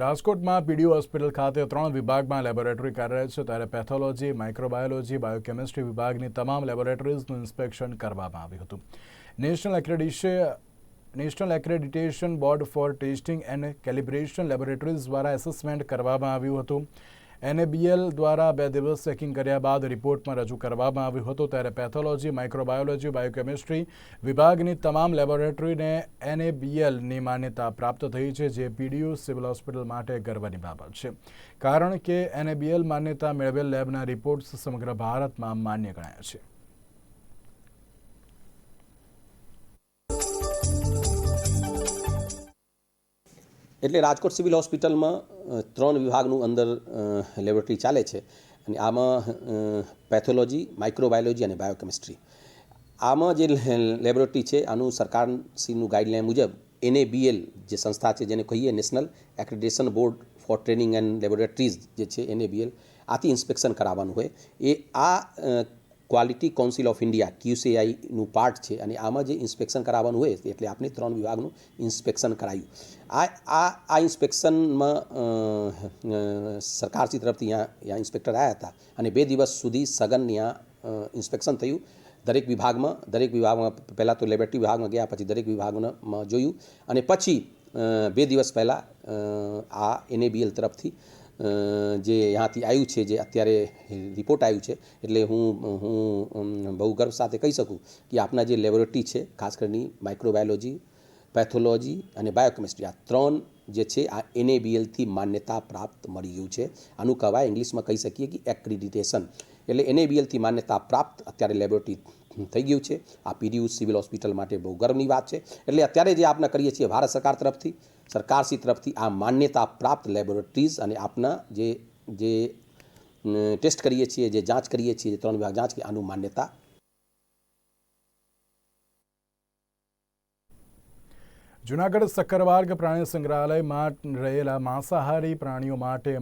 રાજકોટમાં પીડીઓ હોસ્પિટલ ખાતે ત્રણ વિભાગમાં લેબોરેટરી કાર્યરત છે. ત્યારે પેથોલોજી, માઇક્રોબાયોલોજી, બાયોકેમિસ્ટ્રી વિભાગની તમામ લેબોરેટરીઝનું ઇન્સ્પેક્શન કરવામાં આવ્યું હતું. National એક્રેડિશે, national accreditation board for testing and calibration laboratories દ્વારા એસેસમેન્ટ કરવામાં આવ્યું હતું. એનએબીએલ દ્વારા બે દિવસ ચેકિંગ કર્યા બાદ રિપોર્ટમાં રજૂ કરવામાં આવ્યું હતું. ત્યારે પેથોલોજી, માઇક્રોબાયોલોજી, બાયોકેમિસ્ટ્રી વિભાગની તમામ લેબોરેટરીને એનએબીએલની માન્યતા પ્રાપ્ત થઈ છે, જે પીડીયુ સિવિલ હોસ્પિટલ માટે ગર્વની બાબત છે. કારણ કે એનએબીએલ માન્યતા મેળવેલ લેબના રિપોર્ટ્સ સમગ્ર ભારતમાં માન્ય ગણાયા છે. એટલે રાજકોટ સિવિલ હોસ્પિટલમાં ત્રણ વિભાગનું અંદર લેબોરેટરી ચાલે છે અને આમાં પેથોલોજી, માઇક્રોબાયોલોજી અને બાયોકેમિસ્ટ્રી. આમાં જે લેબોરેટરી છે, આનું સરકારશ્રીનું ગાઈડલાઇન મુજબ એનએબીએલ જે સંસ્થા છે, જેને કહીએ national accreditation board for training and laboratories જે છે, એનએબીએલ, આથી ઇન્સ્પેક્શન કરાવવાનું હોય. એ આ ક્વોલિટી કાઉન્સિલ ઓફ ઇન્ડિયા ક્યુસીઆઈનું પાર્ટ છે અને આમાં જે ઇન્સ્પેક્શન કરાવવાનું હોય એટલે આપણે ત્રણ વિભાગનું ઇન્સ્પેક્શન કરાયું. આ આ આ ઇન્સ્પેક્શનમાં સરકારશ્રી તરફથી અહીંયા ઇન્સ્પેક્ટર આવ્યા હતા અને બે દિવસ સુધી સઘન ત્યાં ઇન્સ્પેક્શન થયું. દરેક વિભાગમાં દરેક વિભાગમાં પહેલાં તો લેબોરેટરી વિભાગમાં ગયા, પછી દરેક વિભાગમાં જોયું. અને પછી બે દિવસ પહેલાં આ એનએબીએલ તરફથી જે ત્યાંથી આવ્યું છે, જે અત્યારે રિપોર્ટ આવ્યું છે, એટલે હું હું બહુ ગર્વ સાથે કહી શકું કે આપના જે લેબોરેટરી છે, ખાસ કરીને માઇક્રોબાયોલોજી પેથોલોજી અને બાયોકેમિસ્ટ્રી આ ત્રણ જે છે, આ એનએબીએલથી માન્યતા પ્રાપ્ત મળી ગયું છે. આનું કહેવાય ઇંગ્લિશમાં કહી શકીએ કે એક્રિડિટેશન એટલે એનએબીએલથી માન્યતા પ્રાપ્ત અત્યારે લેબોરેટરી થઈ ગયું છે. આ પીડીયુ સિવિલ હોસ્પિટલ માટે બહુ ગર્વની વાત છે. એટલે અત્યારે જે આપણે કરીએ છીએ ભારત સરકાર તરફથી, સરકારશ્રી તરફથી આ માન્યતા પ્રાપ્ત લેબોરેટરીઝ અને આપના જે જે ટેસ્ટ કરીએ છીએ, જે જાંચ કરીએ છીએ ત્રણ વિભાગ જાંચ આનું માન્યતા. જુનાગઢ સક્કરવાર્ગ પ્રાણી સંગ્રહાલયમાં રહેલા માંસાહારી પ્રાણીઓ માટે